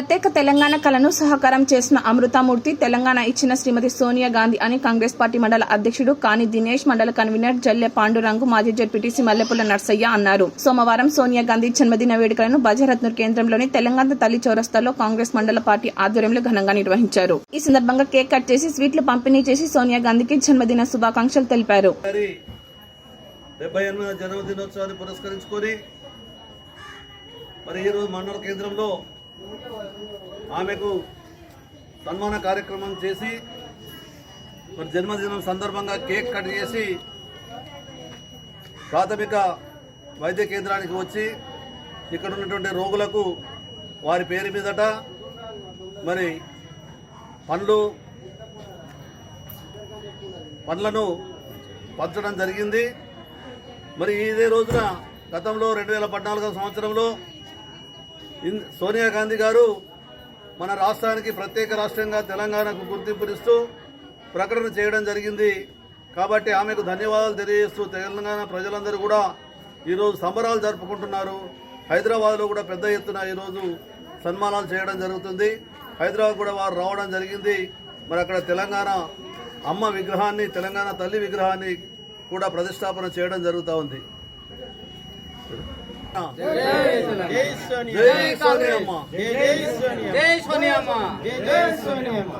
ప్రత్యేక తెలంగాణ కళను సహకారం చేసిన అమృతమూర్తి తెలంగాణ ఇచ్చిన శ్రీమతి సోనియా గాంధీ అని కాంగ్రెస్ పార్టీ మండల అధ్యక్షుడు కాని దినేష్ మండల కన్వీనర్ జల్లె పాండురంగు మాజీ జడ్పీటీసీ మల్లెపుల్ల నర్సయ్య అన్నారు. సోమవారం సోనియా గాంధీ జన్మదిన వేడుకలను బజరత్నూర్ కేంద్రంలోని తెలంగాణ తల్లి చౌరస్తాలో కాంగ్రెస్ మండల పార్టీ ఆధ్వర్యంలో ఘనంగా నిర్వహించారు. ఈ సందర్భంగా కేక్ కట్ చేసి స్వీట్లు పంపిణీ చేసి సోనియా గాంధీకి జన్మదిన శుభాకాంక్షలు తెలిపారు. జన్మదినోత్సవాన్ని పురస్కరించుకొని మరి ఈరోజు మండల కేంద్రంలో ఆమెకు సన్మాన కార్యక్రమం చేసి మరి జన్మదినం సందర్భంగా కేక్ కట్ చేసి ప్రాథమిక వైద్య కేంద్రానికి వచ్చి ఇక్కడ ఉన్నటువంటి రోగులకు వారి పేరు మీదట మరి పండ్లు పండ్లను పంచడం జరిగింది. మరి ఇదే రోజున గతంలో రెండు వేల పద్నాలుగో సంవత్సరంలో సోనియా గాంధీ గారు మన రాష్ట్రానికి ప్రత్యేక రాష్ట్రంగా తెలంగాణకు గుర్తింపునిస్తూ ప్రకటన చేయడం జరిగింది. కాబట్టి ఆమెకు ధన్యవాదాలు తెలియజేస్తూ తెలంగాణ ప్రజలందరూ కూడా ఈరోజు సంబరాలు జరుపుకుంటున్నారు. హైదరాబాద్లో కూడా పెద్ద ఎత్తున ఈరోజు సన్మానాలు చేయడం జరుగుతుంది. హైదరాబాద్ కూడా వారు రావడం జరిగింది. మరి అక్కడ తెలంగాణ అమ్మ విగ్రహాన్ని తెలంగాణ తల్లి విగ్రహాన్ని కూడా ప్రతిష్టాపన చేయడం జరుగుతూ ఉంది. జై సోనియమ్మ జై సోనియమ్మ జై సోనియమ్మ